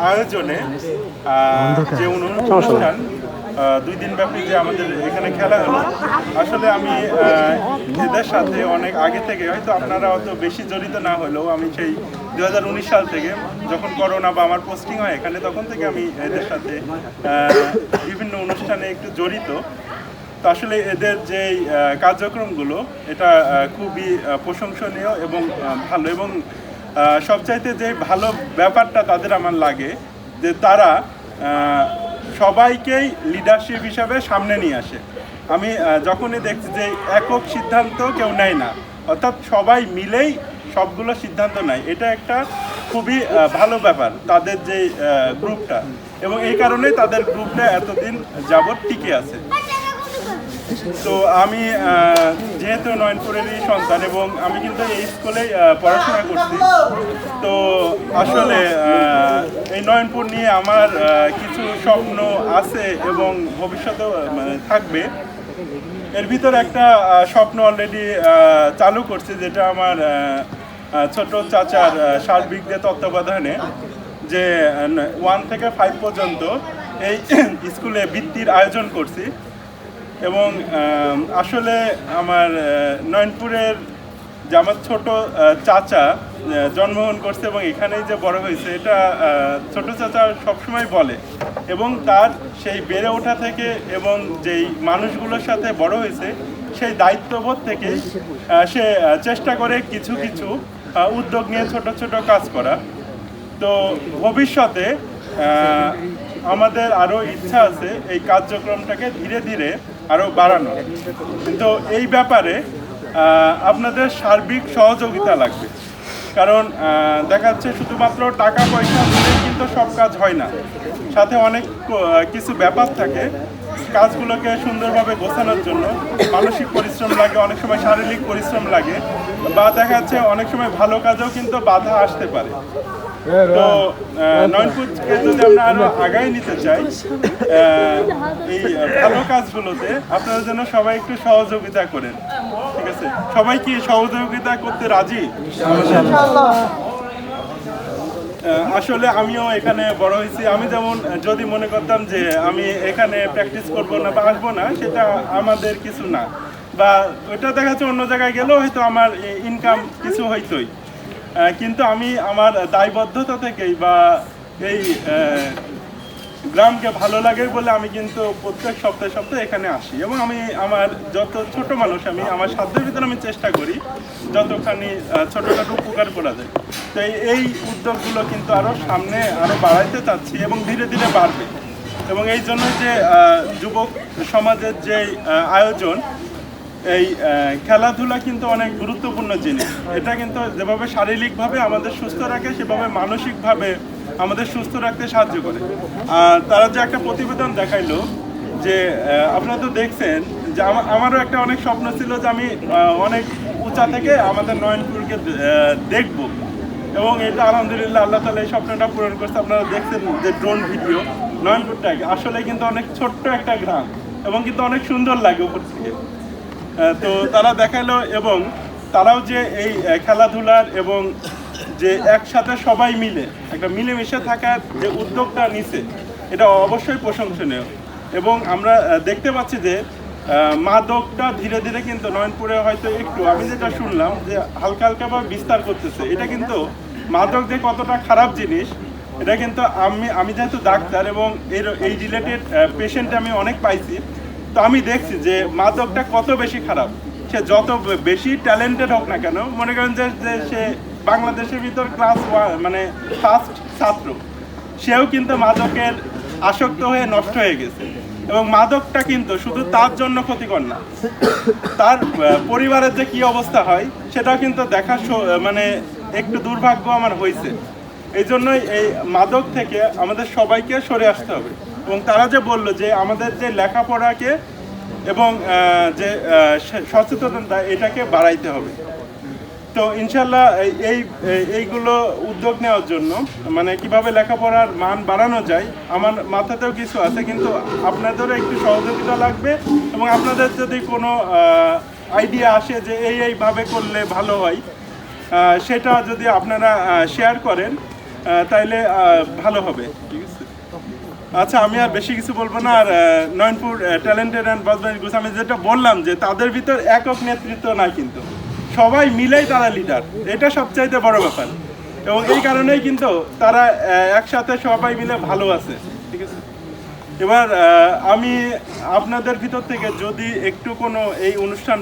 আয়োজনে যে অনু- অনুষ্ঠান দুই দিন ব্যাপী যে আমাদের এখানে খেলা হলো, আসলে আমি এদের সাথে অনেক আগে থেকে, হয়তো আপনারা অত বেশি জড়িত না হলেও আমি সেই দু হাজার উনিশ সাল থেকে যখন করোনা বা আমার পোস্টিং হয় এখানে, তখন থেকে আমি এদের সাথে বিভিন্ন অনুষ্ঠানে একটু জড়িত। তো আসলে এদের যে কার্যক্রমগুলো, এটা খুবই প্রশংসনীয় এবং ভালো এবং সবচাইতে যে ভালো ব্যাপারটা তাদের আমার লাগে, যে তারা সবাইকেই লিডারশিপ হিসাবে সামনে নিয়ে আসে। আমি যখনই দেখছি যে একক সিদ্ধান্ত কেউ নেয় না, অর্থাৎ সবাই মিলেই সবগুলো সিদ্ধান্ত নেয়, এটা একটা খুবই ভালো ব্যাপার তাদের যে গ্রুপটা। এবং এই কারণে তাদের গ্রুপটা এতদিন যাবৎ টিকে আছে। তো আমি যেহেতু নয়নপুরেরই সন্তান এবং আমি কিন্তু এই স্কুলেই আহ, পড়াশোনা করছি তো আসলে এই নয়নপুর নিয়ে আমার কিছু স্বপ্ন আছে এবং ভবিষ্যতেও মানে থাকবে। এর ভিতর একটা স্বপ্ন অলরেডি চালু করছে যেটা আমার ছোট চাচার আহ, সার্বিক যে তত্ত্বাবধানে যে ওয়ান থেকে ফাইভ পর্যন্ত এই স্কুলে বৃত্তির আয়োজন করছি। এবং আসলে আমার নয়নপুরের যে আমার ছোট চাচা জন্মগ্রহণ করছে এবং এখানেই যে বড় হয়েছে, এটা ছোট চাচা সবসময় বলে। এবং তার সেই বেড়ে ওঠা থেকে এবং যেই মানুষগুলোর সাথে বড় হয়েছে, সেই দায়িত্ববোধ থেকে সে চেষ্টা করে কিছু কিছু উদ্যোগ নিয়ে ছোট ছোট কাজ করা। তো ভবিষ্যতে আমাদের আরও ইচ্ছা আছে এই কার্যক্রমটাকে ধীরে ধীরে আরও বাড়ানো। কিন্তু এই ব্যাপারে আপনাদের সার্বিক সহযোগিতা লাগবে। কারণ দেখা যাচ্ছে শুধুমাত্র টাকা পয়সা দিলেই কিন্তু সব কাজ হয় না। সাথে অনেক কিছু ব্যাপার থাকে কাজগুলোকে সুন্দরভাবে গোছানোর জন্য। মানসিক পরিশ্রম লাগে, অনেক সময় শারীরিক পরিশ্রম লাগে। বা দেখা যাচ্ছে অনেক সময় ভালো কাজেও কিন্তু বাধা আসতে পারে। তো আহ, নয়নপুরকে যদি আমরা আরও আগায় নিতে চাই এই ভালো কাজগুলোতে আপনারা যেন সবাই একটু সহযোগিতা করেন। ঠিক আছে? সবাই কি সহযোগিতা করতে রাজি? আসলে আমিও এখানে বড় হয়েছি। আমি যেমন যদি মনে করতাম যে আমি এখানে প্র্যাকটিস করব না বা আসব না সেটা আমাদের কিছু না। বা ওইটা দেখা যাচ্ছে অন্য জায়গায় গেলেও হয়তো আমার ইনকাম কিছু হইতোই। কিন্তু আমি আমার দায়বদ্ধতা থেকেই বা এই গ্রামকে ভালো লাগে বলে আমি কিন্তু প্রত্যেক সপ্তাহে সপ্তাহে এখানে আসি। এবং আমি আমার যত ছোট মানুষ, আমি আমার সাধ্যের ভিতরে আমি চেষ্টা করি যতখানি ছোটখাটো উপকার করা যায়। তো এই উদ্যোগগুলো কিন্তু আরও সামনে আরও বাড়াইতে চাচ্ছি এবং ধীরে ধীরে বাড়বে। এবং এই জন্য যে যুবক সমাজের যে আয়োজন এই খেলাধুলা কিন্তু অনেক গুরুত্বপূর্ণ জিনিস। এটা কিন্তু যেভাবে শারীরিকভাবে আমাদের সুস্থ রাখে, সেভাবে মানসিকভাবে আমাদের সুস্থ রাখতে সাহায্য করে। আর তারা যে একটা প্রতিবেদন দেখাইলো যে আপনারা তো দেখছেন যে আমা- আমারও একটা অনেক স্বপ্ন ছিল যে আমি অনেক উঁচা থেকে আমাদের নয়নপুরকে দেখব। এবং এটা আলহামদুলিল্লাহ আল্লাহ তালা এই স্বপ্নটা পূরণ করছে। আপনারা দেখছেন যে ড্রোন ভিডিও নয়নপুরটাকে আসলে কিন্তু অনেক ছোট্ট একটা গ্রাম এবং কিন্তু অনেক সুন্দর লাগে উপর থেকে। তো তারা দেখাল এবং তারাও যে এই খেলাধুলার এবং যে একসাথে সবাই মিলে, একটা মিলেমিশে থাকার যে উদ্যোগটা নিছে, এটা অবশ্যই প্রশংসনীয়। এবং আমরা দেখতে পাচ্ছি যে মাদকটা ধীরে ধীরে কিন্তু নয়নপুরে হয়তো একটু, আমি যেটা শুনলাম যে হালকা হালকা ভাবে বিস্তার করতেছে, এটা কিন্তু মাদক যে কতটা খারাপ জিনিস, এটা কিন্তু আমি আমি যেহেতু ডাক্তার এবং এর, এই রিলেটেড পেশেন্ট আমি অনেক পাইছি তো আমি দেখছি যে মাদকটা কত বেশি খারাপ? সে যত বেশি ট্যালেন্টেড হোক না কেন, মনে করেন যে সে বাংলাদেশের ভিতর ক্লাস মানে ফার্স্ট ছাত্র, সেও কিন্তু মাদকের আসক্ত হয়ে নষ্ট হয়ে গেছে। এবং মাদকটা কিন্তু শুধু তার জন্য ক্ষতিকর না, তার পরিবারের যে কি অবস্থা হয়, সেটাও কিন্তু দেখা মানে একটু দুর্ভাগ্য আমার হয়েছে এই জন্যই এই মাদক থেকে আমাদের সবাইকে সরে আসতে হবে। এবং তারা যে বলল যে আমাদের যে লেখাপড়াকে এবং যে সচেতনতা, এটাকে বাড়াইতে হবে। তো ইনশাল্লাহ এই- এই এই- এইগুলো উদ্যোগ নেওয়ার জন্য মানে কীভাবে লেখাপড়ার মান বাড়ানো যায়, আমার মাথাতেও কিছু আছে, কিন্তু আপনাদেরও একটু সহযোগিতা লাগবে এবং আপনাদের যদি কোনো আইডিয়া আসে যে এই, এইভাবে করলে ভালো হয় সেটা যদি আপনারা শেয়ার করেন তাইলে ভালো হবে। আচ্ছা আমি আর বেশি কিছু বলব না। আর Nayanpur talented and Bajbari group আমি যেটা বললাম যে তাদের ভিতর একক নেতৃত্ব নাই কিন্তু। সবাই মিলেই তারা লিডার এটা সবচাইতে বড় ব্যাপার। এবং এই কারণেই কিন্তু তারা একসাথে সবাই মিলে ভালো আছে। ঠিক আছে? এবার আমি আপনাদের ভিতর থেকে যদি একটু কোনো এই অনুষ্ঠান